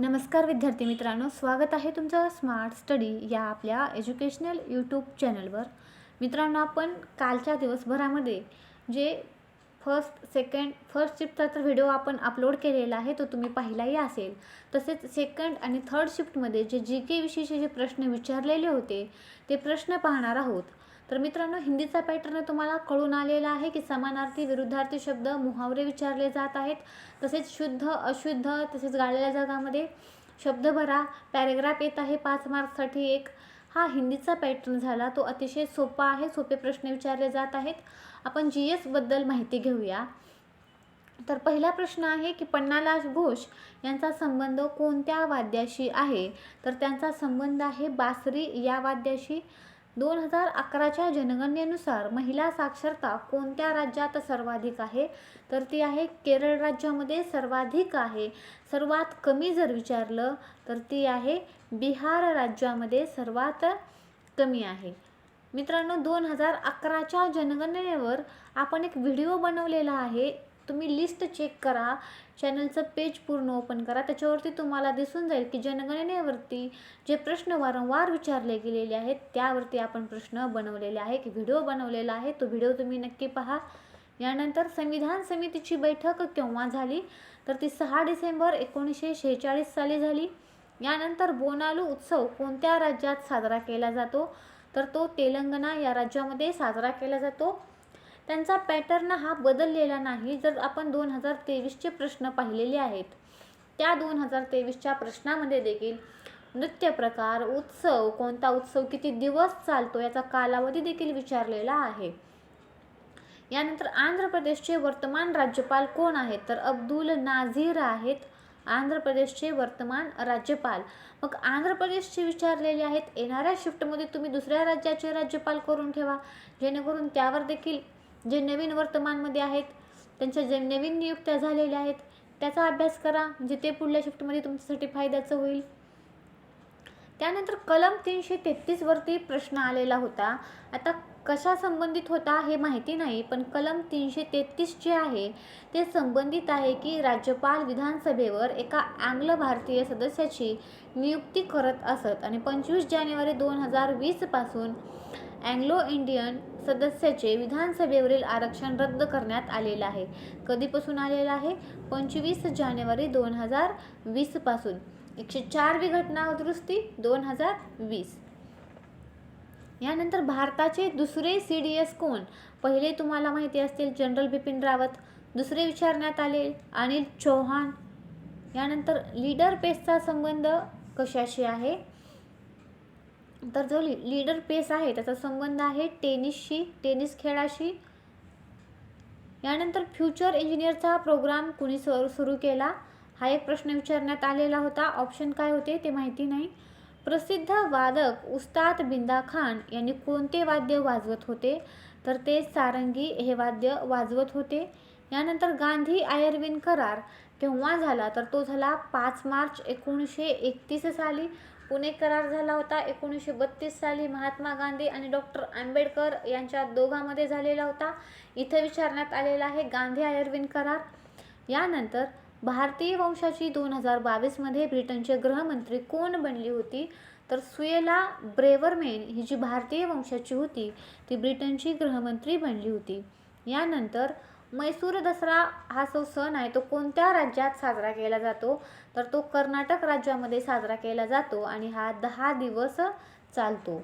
नमस्कार विद्यार्थी मित्रांनो स्वागत आहे तुमचं स्मार्ट स्टडी या आपल्या एज्युकेशनल यूट्यूब चॅनलवर मित्रांनो आपण कालच्या दिवसभरामध्ये जे फर्स्ट सेकंड फर्स्ट शिफ्टचा तर व्हिडिओ आपण अपलोड केलेला आहे तो तुम्ही पाहिलाही असेल. तसेच सेकंड आणि थर्ड शिफ्टमध्ये जे जी के विषयीचे जे प्रश्न विचारलेले होते ते प्रश्न पाहणार आहोत. तर मित्रांनो हिंदीचा पॅटर्न तुम्हाला कळून आलेला आहे की समानार्थी विरुद्धार्थी शब्द मुहावरे विचारले जात आहेत. तसेच शुद्ध अशुद्ध तसेच गाळलेल्या जगामध्ये शब्द भरा. पॅरेग्राफ येत आहे पाच मार्क्ससाठी एक. हा हिंदीचा पॅटर्न झाला. तो अतिशय सोपा आहे. सोपे प्रश्न विचारले जात आहेत. आपण जी एसबद्दल माहिती घेऊया. तर पहिला प्रश्न आहे की पन्नालाल घोष यांचा संबंध कोणत्या वाद्याशी आहे? तर त्यांचा संबंध आहे बासरी या वाद्याशी. दोन हजार अकराच्या जनगणनेनुसार महिला साक्षरता कोणत्या राज्यात सर्वाधिक आहे? तर ती आहे केरळ राज्यामध्ये सर्वाधिक आहे. सर्वात कमी जर विचारलं तर ती आहे बिहार राज्यामध्ये सर्वात कमी आहे. मित्रांनो दोन हजार अकराच्या जनगणनेवर आपण एक व्हिडिओ बनवलेला आहे. तुम्ही लिस्ट चेक करा चॅनलचं पेज पूर्ण ओपन करा त्याच्यावरती तुम्हाला दिसून जाईल की जनगणनेवरती जे प्रश्न वारंवार विचारले गेलेले आहेत त्यावरती आपण प्रश्न बनवलेले आहे की व्हिडिओ बनवलेला आहे तो व्हिडिओ तुम्ही नक्की पहा. यानंतर संविधान समितीची बैठक केव्हा झाली? तर ती सहा डिसेंबर एकोणीसशे शेहेचाळीस साली झाली. यानंतर बोनालू उत्सव कोणत्या राज्यात साजरा केला जातो? तर तो तेलंगणा या राज्यामध्ये साजरा केला जातो. त्यांचा पॅटर्न हा बदललेला नाही जर आपण दोन हजार तेवीसचे प्रश्न पाहिलेले आहेत. त्या दोन हजार तेवीसच्या प्रश्नामध्ये देखील नृत्य प्रकार उत्सव कोणता उत्सव किती दिवस चालतो याचा कालावधी देखील विचारलेला आहे. यानंतर आंध्र प्रदेशचे वर्तमान राज्यपाल कोण आहेत? तर अब्दुल नाझीर आहेत आंध्र प्रदेशचे वर्तमान राज्यपाल. मग आंध्र प्रदेशचे विचारलेले आहेत येणाऱ्या शिफ्टमध्ये तुम्ही दुसऱ्या राज्याचे राज्यपाल करून ठेवा जेणेकरून त्यावर देखील जे नवीन वर्तमानमध्ये आहेत त्यांच्या जे नवीन नियुक्त्या झालेल्या आहेत त्याचा अभ्यास करा म्हणजे ते पुढल्या शिफ्टमध्ये तुमच्यासाठी फायद्याचं होईल. त्यानंतर कलम तीनशे तेहतीसवरती प्रश्न आलेला होता. आता कशा संबंधित होता हे माहिती नाही पण कलम तीनशे तेहतीस जे आहे ते संबंधित आहे की राज्यपाल विधानसभेवर एका आंग्ल भारतीय सदस्याची नियुक्ती करत असत. आणि पंचवीस जानेवारी दोन हजार वीसपासून अँग्लो इंडियन सदस्याचे विधानसभेवरील आरक्षण रद्द करण्यात आलेलं आहे. कधीपासून आलेलं आहे? पंचवीस जानेवारी दोन हजार वीसपासून एकशे चारवी घटना दुरुस्ती दोन हजार वीस. यानंतर भारताचे दुसरे सी डी एस कोण? पहिले तुम्हाला माहिती असतील जनरल बिपिन रावत. दुसरे विचारण्यात आले अनिल चौहान. यानंतर लीडर पेसचा संबंध कशाशी आहे? तर जो ली लीडर पेस आहे त्याचा संबंध आहे टेनिसशी टेनिस खेळाशी. यानंतर फ्युचर इंजिनियरचा प्रोग्राम कुणी सर सुरू केला हा एक प्रश्न विचारण्यात आलेला होता. ऑप्शन काय होते ते माहिती नाही. प्रसिद्ध वादक उस्ताद बिंदा खान यांनी कोणते वाद्य वाजवत होते? तर ते सारंगी हे वाद्य वाजवत होते. यानंतर गांधी आयर्विन करार केव्हा झाला तर तो झाला पाच मार्च एकोणीसशे एकतीस साली. पुणे करार झाला होता. एकोणीसशे बत्तीस साली महात्मा गांधी आणि डॉक्टर आंबेडकर यांच्या दोघांमध्ये झालेला होता. इथं विचारण्यात आलेला आहे गांधी आयर्विन करार. यानंतर भारतीय वंशाची दोन हजार बावीसमध्ये ब्रिटनचे गृहमंत्री कोण बनली होती? तर सुएला ब्रेवरमेन ही जी भारतीय वंशाची होती ती ब्रिटनची गृहमंत्री बनली होती. यानंतर मैसूर दसरा हा जो सण आहे तो कोणत्या राज्यात साजरा केला जातो? तर तो कर्नाटक राज्यामध्ये साजरा केला जातो आणि हा दहा दिवस चालतो.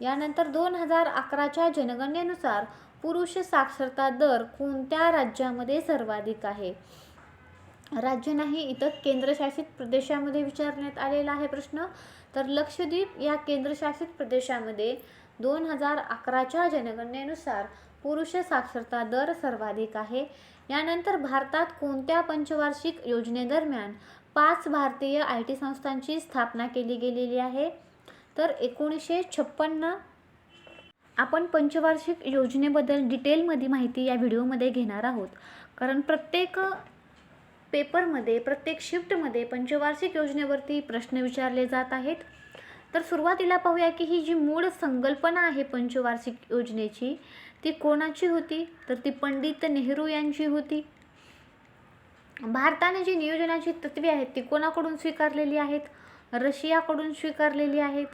यानंतर दोन हजार अकराच्या जनगणनेनुसार पुरुष साक्षरता दर कोणत्या राज्यामध्ये सर्वाधिक आहे? राज्य नाही इथं केंद्रशासित प्रदेशामध्ये विचारण्यात आलेला आहे प्रश्न. तर लक्षद्वीप या केंद्रशासित प्रदेशामध्ये दोन हजार अकराच्या जनगणनेनुसार पुरुष साक्षरता दर सर्वाधिक आहे. यानंतर भारतात कोणत्या पंचवार्षिक योजनेदरम्यान पाच भारतीय आय टी संस्थांची स्थापना केली गेलेली आहे? तर एकोणीसशे छप्पन्न आपण पंचवार्षिक योजनेबद्दल डिटेलमध्ये माहिती या व्हिडिओमध्ये घेणार आहोत. कारण प्रत्येक पेपरमध्ये प्रत्येक शिफ्टमध्ये पंचवार्षिक योजनेवरती प्रश्न विचारले जात आहेत. तर सुरुवातीला पाहूया की ही जी मूळ संकल्पना आहे पंचवार्षिक योजनेची ती कोणाची होती? तर ती पंडित नेहरू यांची होती. भारताने जी नियोजनाची तत्वे आहेत ती कोणाकडून स्वीकारलेली आहेत? रशियाकडून स्वीकारलेली आहेत?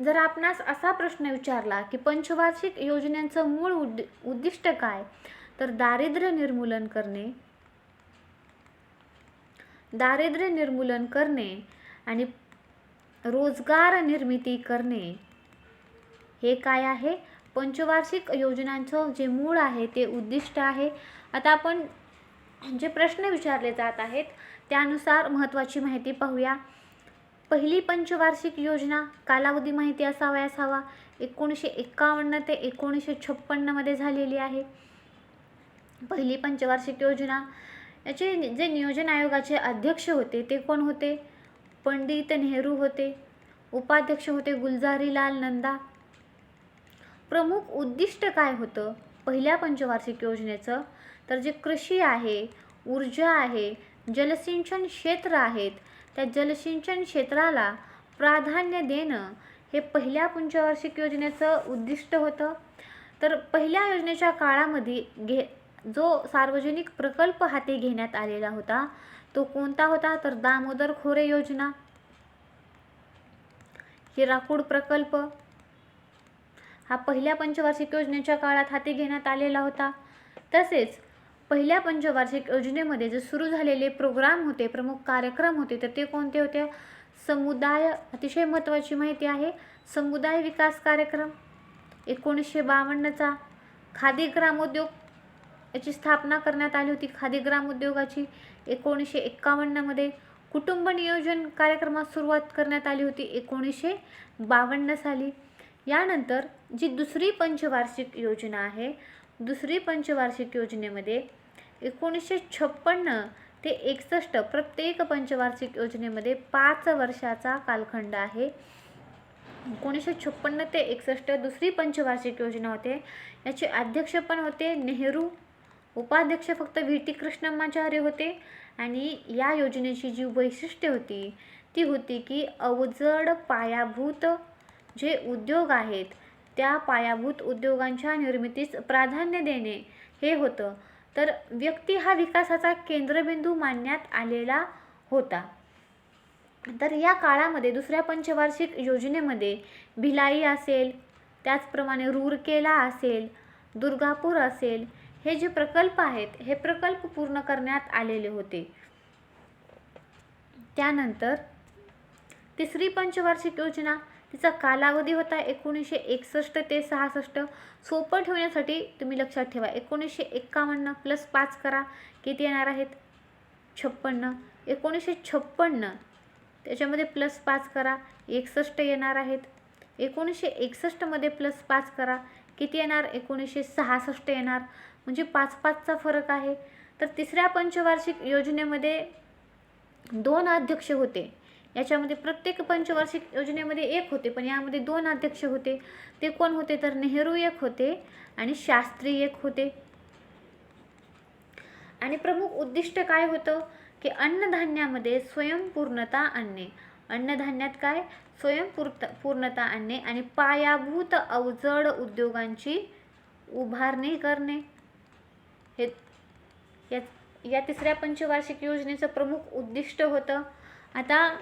जर आपणास असा प्रश्न विचारला की पंचवार्षिक योजनांचं मूळ उद्दि उद्दिष्ट काय? तर दारिद्र्य निर्मूलन करणे दारिद्र्य निर्मूलन करणे आणि रोजगार निर्मिती करणे हे काय आहे? पंचवार्षिक योजनांचं जे मूळ आहे ते उद्दिष्ट आहे. आता आपण जे प्रश्न विचारले जात आहेत त्यानुसार महत्त्वाची माहिती पाहूया. पहिली पंचवार्षिक योजना कालावधी माहिती असावयास हवा एकोणीसशे एकावन्न ते एकोणीसशे छप्पन्नमध्ये झालेली आहे. पहिली पंचवार्षिक योजना याचे जे नियोजन आयोगाचे अध्यक्ष होते ते कोण होते? पंडित नेहरू होते. उपाध्यक्ष होते गुलजारीलाल नंदा. प्रमुख उद्दिष्ट काय होतं? पहिल्या पंचवार्षिक योजनेचं? तर जे कृषी आहे ऊर्जा आहे जलसिंचन क्षेत्र आहेत त्या जलसिंचन क्षेत्राला प्राधान्य देणं हे पहिल्या पंचवार्षिक योजनेचं उद्दिष्ट होतं. तर पहिल्या योजनेच्या काळामध्ये घे जो सार्वजनिक प्रकल्प हाती घेण्यात आलेला होता तो कोणता होता? तर दामोदर खोरे योजना हिराकूड प्रकल्प हा पहिल्या पंचवार्षिक योजनेच्या काळात हाती घेण्यात आलेला होता. तसेच पहिल्या पंचवार्षिक योजनेमध्ये जे सुरू झालेले प्रोग्राम होते प्रमुख कार्यक्रम होते तर ते कोणते होते? समुदाय अतिशय महत्त्वाची माहिती आहे. समुदाय विकास कार्यक्रम एकोणीसशे बावन्नचा. खादी ग्रामोद्योग याची स्थापना करण्यात आली होती. खादी ग्रामोद्योगाची एकोणीसशे एक्कावन्नमध्ये कुटुंब नियोजन कार्यक्रमास सुरुवात करण्यात आली होती. एकोणीसशे बावन्न साली. यानंतर जी दुसरी पंचवार्षिक योजना आहे दुसरी पंचवार्षिक योजनेमध्ये एकोणीसशे छप्पन्न ते एकसष्ट प्रत्येक पंचवार्षिक योजनेमध्ये पाच वर्षाचा कालखंड आहे. एकोणीसशे छप्पन्न ते एकसष्ट दुसरी पंचवार्षिक योजना होते. याचे अध्यक्ष पण होते नेहरू उपाध्यक्ष फक्त व्ही. टी. कृष्णमाचार्य होते आणि या योजनेची जी वैशिष्ट्ये होती ती होती की अवजड पायाभूत जे उद्योग आहेत त्या पायाभूत उद्योगांच्या निर्मितीस प्राधान्य देणे हे होतं. तर व्यक्ती हा विकासाचा केंद्रबिंदू मानण्यात आलेला होता. तर या काळामध्ये दुसऱ्या पंचवार्षिक योजनेमध्ये भिलाई असेल त्याचप्रमाणे रूरकेला असेल दुर्गापूर असेल हे जे प्रकल्प आहेत हे प्रकल्प पूर्ण करण्यात आलेले होते. त्यानंतर तिसरी पंचवार्षिक योजना तिचा कालावधी होता एकोणीसशे एकसष्ट ते सहासष्ट. सोपं ठेवण्यासाठी तुम्ही लक्षात ठेवा. एकोणीसशे एक्कावन्न प्लस पाच करा. किती येणार आहेत? छप्पन्न. एकोणीसशे छप्पन्न. त्याच्यामध्ये प्लस पाच करा. एकसष्ट येणार आहेत. एकोणीसशे एकसष्टमध्ये प्लस पाच करा. किती येणार? एकोणीसशे सहासष्ट येणार. म्हणजे पाच पाचचा फरक आहे. तर तिसऱ्या पंचवार्षिक योजनेमध्ये दोन अध्यक्ष होते. याच्यामध्ये प्रत्येक पंचवार्षिक योजनेमध्ये एक होते पण यामध्ये दोन अध्यक्ष होते. ते कोण होते? तर नेहरू एक होते आणि शास्त्री एक होते. आणि प्रमुख उद्दिष्ट काय होतं? की अन्नधान्यामध्ये स्वयंपूर्णता आणणे. अन्नधान्यात काय? स्वयंपूर्त पूर्णता आणणे आणि पायाभूत अवजड उद्योगांची उभारणी करणे. हे या या तिसऱ्या पंचवार्षिक योजनेचं प्रमुख उद्दिष्ट होतं. आता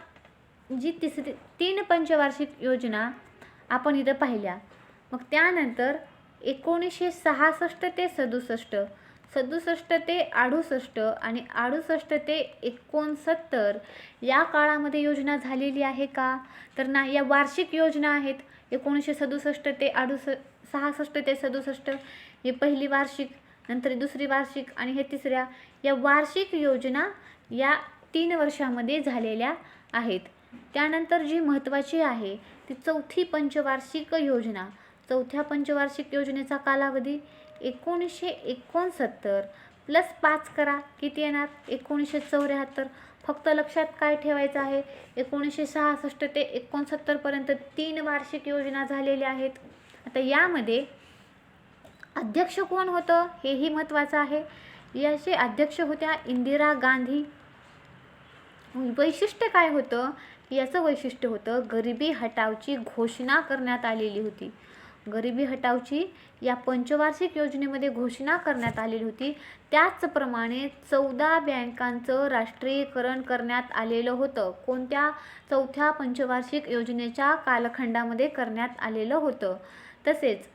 जी तिसरी तीन पंचवार्षिक योजना आपण इथं पाहिल्या. मग त्यानंतर एकोणीसशे सहासष्ट ते सदुसष्ट सदुसष्ट ते अडुसष्ट आणि अडुसष्ट ते एकोणसत्तर या काळामध्ये योजना झालेली आहे का? तर ना या वार्षिक योजना आहेत एकोणीसशे सदुसष्ट ते अडुस सहासष्ट ते सदुसष्ट ही पहिली वार्षिक नंतर दुसरी वार्षिक आणि हे तिसऱ्या. या वार्षिक योजना या तीन वर्षामध्ये झालेल्या आहेत. त्यानंतर जी महत्त्वाची आहे ती चौथी पंचवार्षिक योजना. चौथ्या पंचवार्षिक योजनेचा कालावधी एकोणीसशे एकोणसत्तर प्लस पाच करा. किती येणार? एकोणीसशे चौऱ्याहत्तर. फक्त लक्षात काय ठेवायचं आहे? एकोणीसशे सहासष्ट ते एकोणसत्तरपर्यंत तीन वार्षिक योजना झालेल्या आहेत. आता यामध्ये अध्यक्ष कोण होतं? हेही महत्त्वाचं आहे. याचे अध्यक्ष होत्या इंदिरा गांधी. वैशिष्ट्य काय होतं? याचं वैशिष्ट्य होतं गरिबी हटावची घोषणा करण्यात आलेली होती. गरिबी हटावची या पंचवार्षिक योजनेमध्ये घोषणा करण्यात आलेली होती. त्याचप्रमाणे चौदा बँकांचं राष्ट्रीयकरण करण्यात आलेलं होतं. कोणत्या चौथ्या पंचवार्षिक योजनेच्या कालखंडामध्ये करण्यात आलेलं होतं? तसेच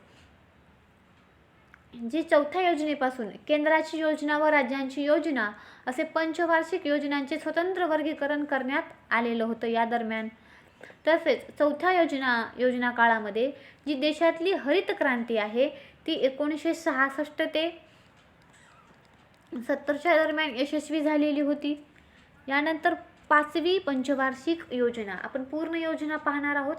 जी चौथ्या योजनेपासून केंद्राची योजना व राज्यांची योजना असे पंचवार्षिक योजनांचे स्वतंत्र वर्गीकरण करण्यात आलेलं होतं या दरम्यान. तसेच चौथ्या योजना योजना काळामध्ये जी देशातली हरित क्रांती आहे ती एकोणीसशे सहासष्ट ते सत्तरच्या दरम्यान यशस्वी झालेली होती. यानंतर पाचवी पंचवार्षिक योजना आपण पूर्ण योजना पाहणार आहोत.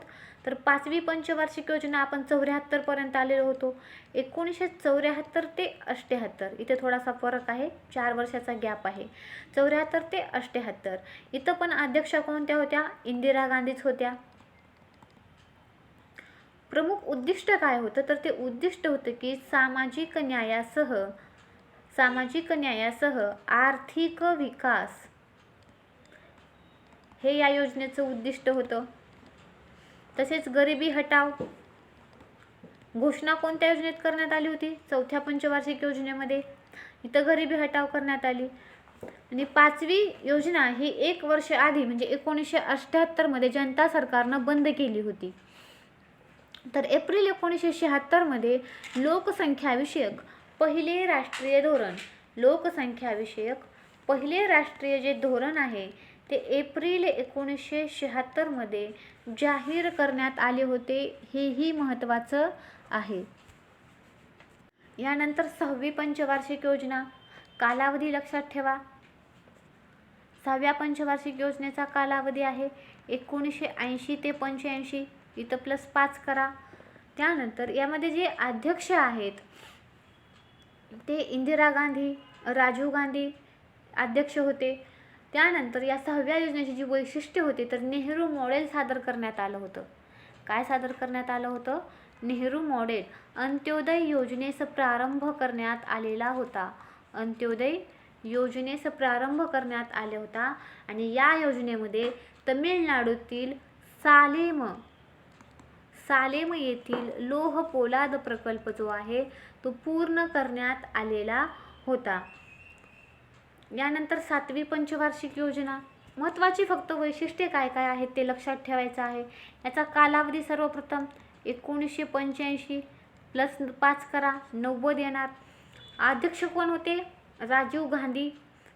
तर पाचवी पंचवार्षिक योजना आपण चौऱ्याहत्तरपर्यंत आलेलो होतो. एकोणीसशे चौऱ्याहत्तर ते अष्ट्याहत्तर. इथे थोडासा फरक आहे. चार वर्षाचा गॅप आहे. चौऱ्याहत्तर ते अष्ट्याहत्तर. इथं पण अध्यक्षा कोणत्या होत्या? इंदिरा गांधीच होत्या. प्रमुख उद्दिष्ट काय होतं? तर ते उद्दिष्ट होतं की सामाजिक न्यायासह सामाजिक न्यायासह आर्थिक विकास हे या योजनेचं उद्दिष्ट होतं. तसेच गरिबी हटाव. घोषणा कोणत्या योजनेत करण्यात आली होती? चौथ्या पंचवार्षिक योजनेमध्ये. इथं गरिबी हटाव करण्यात आली. आणि पाचवी योजना ही एक वर्ष आधी म्हणजे एकोणीसशे अठ्ठ्याहत्तरमध्ये जनता सरकारनं बंद केली होती. तर एप्रिल एकोणीसशे शहात्तरमध्ये लोकसंख्याविषयक पहिले राष्ट्रीय धोरण. लोकसंख्याविषयक पहिले राष्ट्रीय जे धोरण आहे ते एप्रिल एकोणीसशे शहात्तरमध्ये जाहीर करण्यात आले होते. हेही महत्त्वाचं आहे. यानंतर सहावी पंचवार्षिक योजना. कालावधी लक्षात ठेवा. सहाव्या पंचवार्षिक योजनेचा कालावधी आहे एकोणीसशे ऐंशी ते पंच्याऐंशी. इथं प्लस पाच करा. त्यानंतर यामध्ये जे अध्यक्ष आहेत ते इंदिरा गांधी राजीव गांधी अध्यक्ष होते. त्यानंतर या सहाव्या योजनेची जी वैशिष्ट्य होती तर नेहरू मॉडेल सादर करण्यात आलं होतं. काय सादर करण्यात आलं होतं? नेहरू मॉडेल अंत्योदय योजनेस प्रारंभ करण्यात आलेला होता. अंत्योदय योजनेस प्रारंभ करण्यात आले होता आणि या योजनेमध्ये तमिळनाडूतील सालेम सालेम येथील लोह पोलाद प्रकल्प जो आहे तो पूर्ण करण्यात आलेला होता. यानंतर सातवी पंचवार्षिक योजना. महत्त्वाची फक्त वैशिष्ट्ये काय काय आहेत ते लक्षात ठेवायचं आहे. याचा कालावधी सर्वप्रथम एकोणीसशे पंच्याऐंशी प्लस पाच करा नव्वद येणार. अध्यक्ष कोण होते? राजीव गांधी.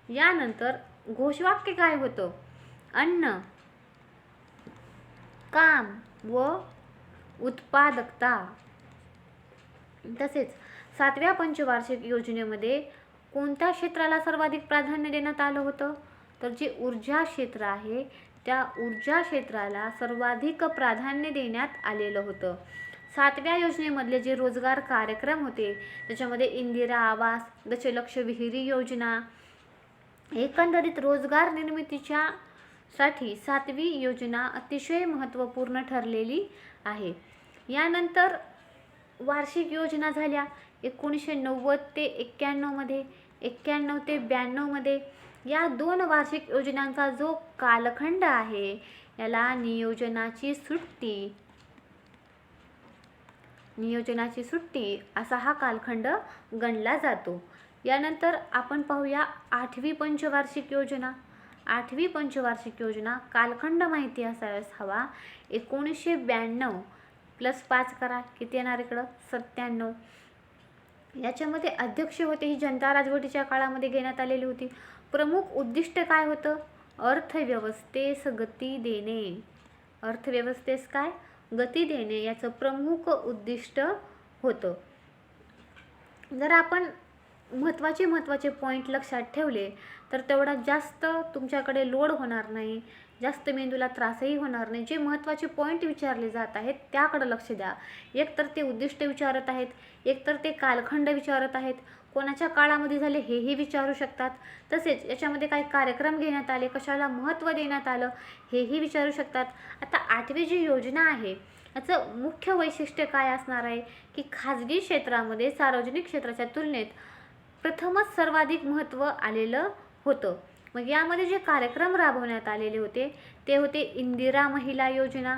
यानंतर घोषवाक्य काय होतं? अन्न काम व उत्पादकता. तसेच सातव्या पंचवार्षिक योजनेमध्ये कोणत्या क्षेत्राला सर्वाधिक प्राधान्य देण्यात आलं होतं? तर जे ऊर्जा क्षेत्र आहे त्या ऊर्जा क्षेत्राला सर्वाधिक प्राधान्य देण्यात आलेलं होतं. सातव्या योजनेमधले जे रोजगार कार्यक्रम होते त्याच्यामध्ये इंदिरा आवास दशलक्ष विहिरी योजना एकंदरीत रोजगार निर्मितीच्या साठी सातवी योजना अतिशय महत्त्वपूर्ण ठरलेली आहे. यानंतर वार्षिक योजना झाल्या. एकोणीसशे नव्वद ते एक्क्याण्णवमध्ये एक्क्याण्णव ते ब्याण्णवमध्ये या दोन वार्षिक योजनांचा जो कालखंड आहे याला नियोजनाची सुट्टी. नियोजनाची सुट्टी असा हा कालखंड गणला जातो. यानंतर आपण पाहूया आठवी पंचवार्षिक योजना. आठवी पंचवार्षिक योजना कालखंड माहिती असाव्यास हवा. एकोणीसशे ब्याण्णव प्लस पाच करा किती येणार इकडं? सत्त्याण्णव. याच्यामध्ये अध्यक्ष होते ही जनता राजवटीच्या काळामध्ये घेण्यात आलेली होती. प्रमुख उद्दिष्ट काय होतं? अर्थव्यवस्थेस गती देणे. अर्थव्यवस्थेस काय? गती देणे याचं प्रमुख उद्दिष्ट होतं. जर आपण महत्त्वाचे महत्त्वाचे पॉईंट लक्षात ठेवले तर तेवढा जास्त तुमच्याकडे लोड होणार नाही जास्त मेंदूला त्रासही होणार नाही. जे महत्त्वाचे पॉईंट विचारले जात आहेत त्याकडं लक्ष द्या. एकतर ते उद्दिष्ट विचारत आहेत एकतर ते कालखंड विचारत आहेत. कोणाच्या काळामध्ये झाले हेही विचारू शकतात. तसेच याच्यामध्ये काही कार्यक्रम घेण्यात आले कशाला महत्त्व देण्यात आलं हेही विचारू शकतात. आता आठवी जी योजना आहे याचं मुख्य वैशिष्ट्य काय असणार आहे? की खाजगी क्षेत्रामध्ये सार्वजनिक क्षेत्राच्या तुलनेत प्रथमच सर्वाधिक महत्त्व आलेलं होतं. मग यामध्ये जे कार्यक्रम राबवण्यात आलेले होते ते होते इंदिरा महिला योजना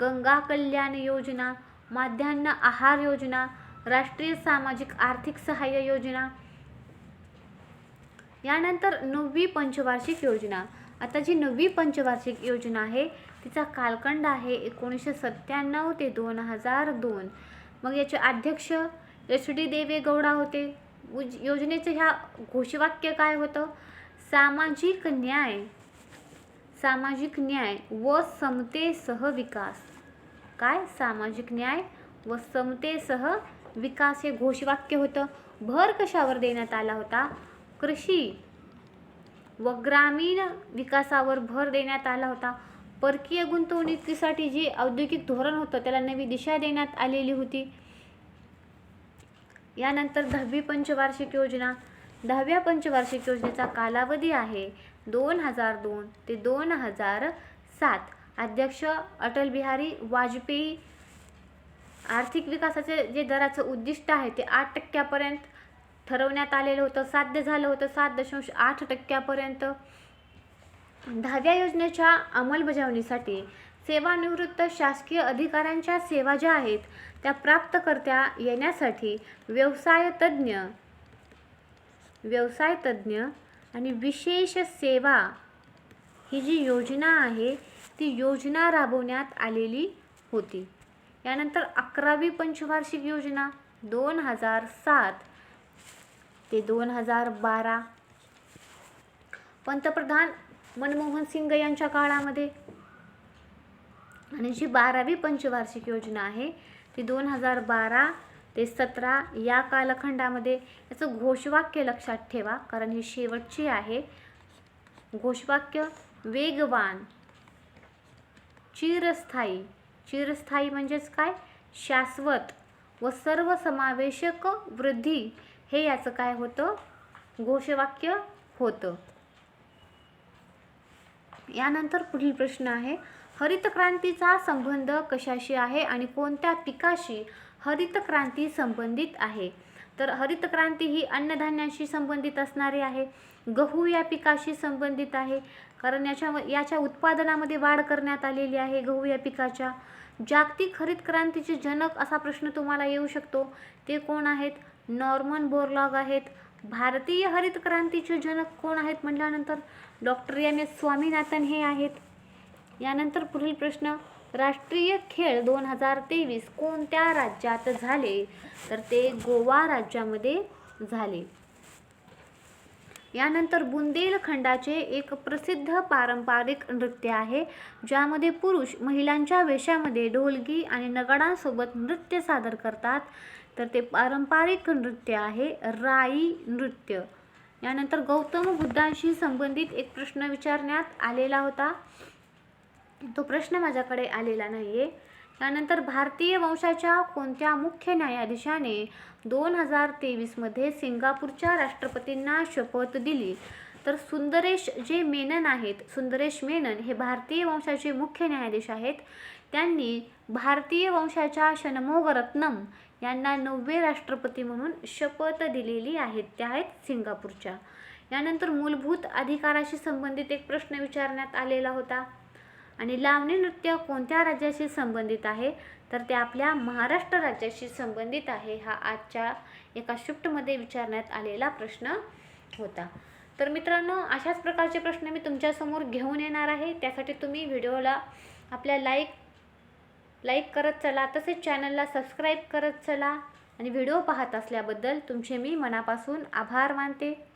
गंगा कल्याण योजना माध्यान्ह आहार योजना राष्ट्रीय सामाजिक आर्थिक सहाय्य योजना यानंतर नववी पंचवार्षिक योजना. आता जी नववी पंचवार्षिक योजना आहे तिचा कालखंड आहे एकोणीसशे सत्त्याण्णव ते दोन हजार दोन. मग याचे अध्यक्ष एच डी देवेगौडा होते. उज योजनेचं ह्या घोषवाक्य काय होतं? सामाजिक न्याय सामाजिक न्याय व समतेसह विकास. काय? सामाजिक न्याय व समतेसह विकास हे घोषवाक्य होतं. भर कशावर देण्यात आला होता? कृषी व ग्रामीण विकासावर भर देण्यात आला होता. परकीय गुंतवणुकीसाठी जे औद्योगिक धोरण होतं त्याला नवी दिशा देण्यात आलेली होती. यानंतर दहावी पंचवार्षिक योजना. दहाव्या पंचवार्षिक योजनेचा कालावधी आहे दोन हजार दोन ते दोन हजार सात. अध्यक्ष अटल बिहारी वाजपेयी आर्थिक विकासाचे जे दराचं उद्दिष्ट आहे ते आठ टक्क्यापर्यंत ठरवण्यात आलेलं होतं. साध्य झालं होतं सात दशांश आठ टक्क्यापर्यंत. दहाव्या योजनेच्या अंमलबजावणीसाठी सेवानिवृत्त शासकीय अधिकाऱ्यांच्या सेवा ज्या आहेत त्या प्राप्त करता येण्यासाठी व्यवसाय तज्ज्ञ व्यवसाय आणि विशेष सेवा ही जी योजना आहे ती योजना राबवण्यात आलेली होती. यानंतर अकरावी पंचवार्षिक योजना दोन हजार सात ते दोन हजार बारा. पंतप्रधान मनमोहन सिंग यांच्या काळामध्ये आणि जी बारावी पंचवार्षिक योजना आहे ती दोन हजार बारा ते सतरा या कालखंडामध्ये याचं घोषवाक्य लक्षात ठेवा कारण ही शेवटची आहे. घोषवाक्य वेगवान चिरस्थायी. चिरस्थायी म्हणजेच काय? शाश्वत व सर्वसमावेशक वृद्धी. हे याचं काय होतं? घोषवाक्य होतं. यानंतर पुढील प्रश्न आहे हरित क्रांतीचा संबंध कशाशी आहे आणि कोणत्या पिकाशी हरित क्रांती संबंधित आहे? तर हरित क्रांती ही अन्नधान्याशी संबंधित असणारी आहे गहू या पिकाशी संबंधित आहे कारण याच्या याच्या उत्पादनामध्ये वाढ करण्यात आलेली आहे गहू या पिकाच्या. जागतिक हरित क्रांतीचे जनक असा प्रश्न तुम्हाला येऊ शकतो. ते कोण आहेत? नॉर्मन बोरलॉग आहेत. भारतीय हरित क्रांतीचे जनक कोण आहेत म्हटल्यानंतर डॉक्टर एम एस स्वामीनाथन हे आहेत. यानंतर पुढील प्रश्न राष्ट्रीय खेळ दोन हजार तेवीस कोणत्या राज्यात झाले? तर ते गोवा राज्यामध्ये झाले. यानंतर बुंदेलखंडाचे एक प्रसिद्ध पारंपरिक नृत्य आहे ज्यामध्ये पुरुष महिलांच्या वेशामध्ये ढोलगी आणि नगाडांसोबत नृत्य सादर करतात. तर ते पारंपरिक नृत्य आहे राई नृत्य. यानंतर गौतम बुद्धांशी संबंधित एक प्रश्न विचारण्यात आलेला होता. तो प्रश्न माझ्याकडे आलेला नाही आहे त्यानंतर भारतीय वंशाच्या कोणत्या मुख्य न्यायाधीशाने दोन हजार तेवीसमध्ये सिंगापूरच्या राष्ट्रपतींना शपथ दिली? तर सुंदरेश जे मेनन आहेत सुंदरेश मेनन हे भारतीय वंशाचे मुख्य न्यायाधीश आहेत. त्यांनी भारतीय वंशाच्या शनमोगरत्नम यांना नववे राष्ट्रपती म्हणून शपथ दिलेली आहेत त्या आहेत सिंगापूरच्या. यानंतर मूलभूत अधिकाराशी संबंधित एक प्रश्न विचारण्यात आलेला होता. आणि लावणी नृत्य कोणत्या राज्याशी संबंधित आहे? तर ते आपल्या महाराष्ट्र राज्याशी संबंधित आहे हा आजच्या एका शिफ्टमध्ये विचारण्यात आलेला प्रश्न होता. तर मित्रांनो अशाच प्रकारचे प्रश्न मी तुमच्यासमोर घेऊन येणार आहे. त्यासाठी तुम्ही व्हिडिओला आपल्या लाईक लाईक करत चला तसेच चॅनलला सबस्क्राईब करत चला. आणि व्हिडिओ पाहत असल्याबद्दल तुमचे मी मनापासून आभार मानते.